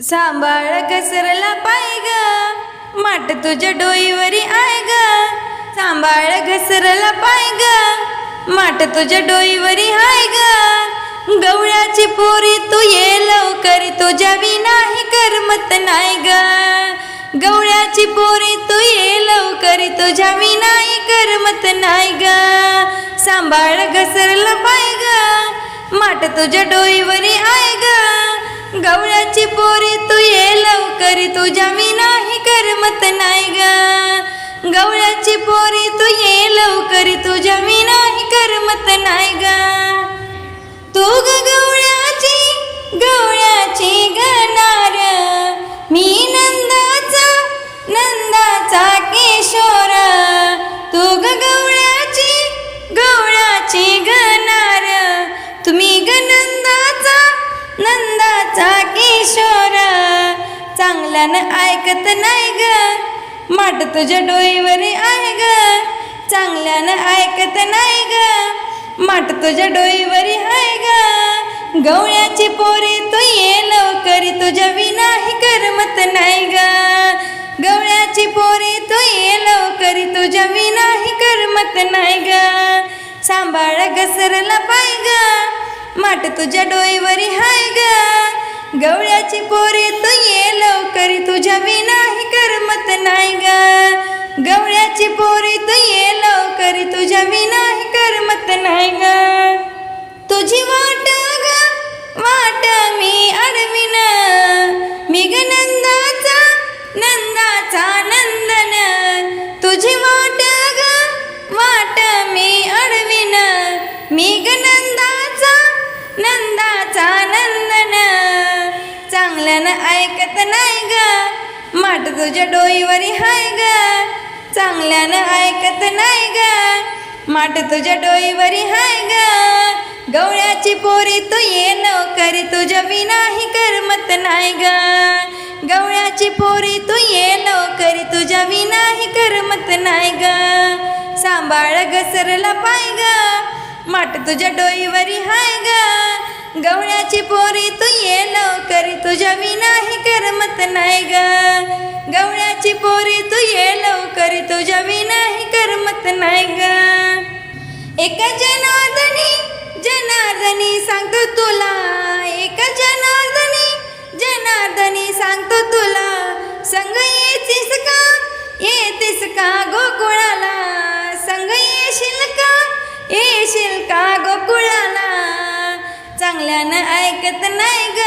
सांभाळ घसरला पाय ग. माट तुझ्या डोईवरी आय ग. सांभाळ घसरला पाय ग. माट तुझ्या डोईवरी हाय ग. गवळ्याची पोरी तू ये लवकर तुझ्या विनाही करमत नाही ग. गवळ्याची पोरी तू ये लवकर तुझ्या विनाही करमत नाही ग. सांभाळ घसरला पाय ग. माट तुझ्या डोईवरी आय ग. गवळ्याची पोरी तू ये लवकर. तुझ्या नाही करमत नाही ग. गवळ्याची पोरी तू ये लवकर. तुझ्या नाही करमत नाही ग. चांगल्यानं ऐकत नाही ग. माट तुझ्या डोईवरी आहे ग. चांगल्यानं ऐकत नाही ग. माट तुझ्या डोईवरी आहे ग. गवळ्याची पोरी तू ये लवकर तुझ्या विनाही करमत नाही ग. गवळ्याची पोरी तू ये लवकर तुझ्या विनाही करमत नाही ग. सांभाळ घसरला पाय ग. माट तुझ्या डोईवरी हाय ग. गवळ्याची पोरी तू ये लवकर तुझ्या विनाही करमत नाही ग. गवळ्याची पोरी तू ये लवकर तुझ्या विनाही करमत नाही ग. तुझी वाट ग वाट मी अडविन. मी ग नंदाचा नंदाचा नंदन. तुझी वाट ग वाट मी अडविन. मी ग नंदाचा नंदाचा ऐकत नाही ग. माट तुझ्या डोईवरी हाय ग. चांगल्यानं ऐकत नाही ग. माट तुझ्या डोईवरी हाय ग. गवळ्याची पोरी तू ये नोकरी तुझ्या विनाही करमत नाही ग. गवळ्याची पोरी तू ये नोकरी तुझ्या विनाही करमत नाही ग. सांभाळ घसरला पाय ग. माट तुझ्या डोईवरी हाय ग. गवळ्याची पोरी तू ये लवकर तुझ्या विनाही करमत नाही ग. गवळ्याची पोरी तू ये लवकर तुझ्या विनाही करमत नाही ग. एका जनार्दनी चांगल्यानं ऐकत नाही ग.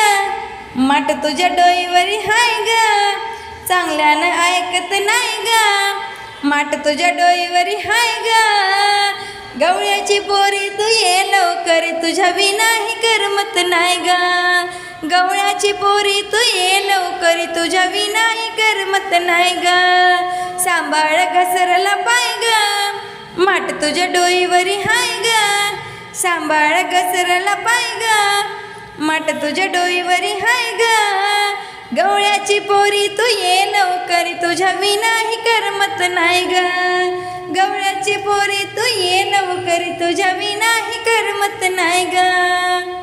माट तुझ्या डोईवरी हाय ग. चांगल्यानं ऐकत नाही ग. माट तुझ्या डोईवरी हाय ग. गवळ्याची पोरी तू ये लवकर तुझ्या विनाही करमत नाही ग. गवळ्याची पोरी तू ये लवकर तुझ्या विनाही करमत नाही ग. सांभाळ घसरला पाय ग. माट तुझ्या डोईवरी हाय ग. सांभाळ घसरला पाय ग. माट तुझ्या डोईवरी हाय ग. गवळ्याची पोरी तू ये लवकर तुझ्या विनाही करमत नाही ग. गवळ्याची पोरी तू ये लवकर तुझ्या विनाही करमत नाही ग.